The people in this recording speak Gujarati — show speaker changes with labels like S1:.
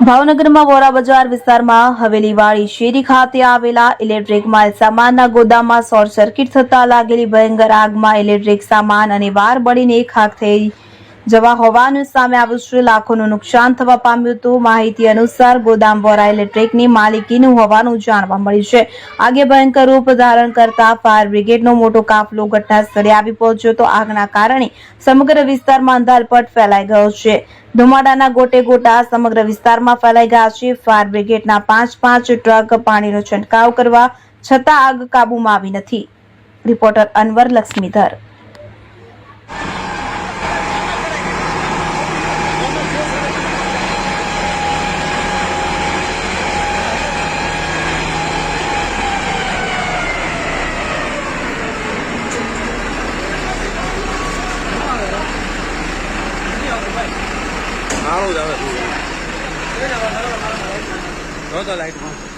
S1: ભાવનગરમાં વોરા બજાર વિસ્તારમાં હવેલીવાળી શેરી ખાતે આવેલા ઇલેક્ટ્રિક માલ સામાનના ગોદામમાં શોર્ટ સર્કિટ થતા લાગેલી ભયંકર આગમાં ઇલેક્ટ્રિક સામાન અને વાર બળીને ખાખ થઈ જવા હોવાનું સામે આવ્યું છે. લાખોનું નુકસાન થવા પામ્યું હતું. માહિતી અનુસાર ગોદામ વોરા ઇલેક્ટ્રિકની માલિકીનું હોવાનું જાણવા મળ્યું છે. આગે ભયંકર રૂપ ધારણ કરતા ફાયર બ્રિગેડનો મોટો કાફલો ઘટના સ્થળે આવી પહોંચ્યો તો આગના કારણે સમગ્ર વિસ્તારમાં અંધારપટ ફેલાઈ ગયો છે. ધુમાડાના ગોટે ગોટા સમગ્ર વિસ્તારમાં ફેલાઈ ગયા છે. ફાયર બ્રિગેડના પાંચ પાંચ ટ્રક પાણીનો છંટકાવ કરવા છતાં આગ કાબૂમાં આવી નથી. રિપોર્ટર અનવર લક્ષ્મીધર.
S2: સારું જ આવે તો લાઈટમાં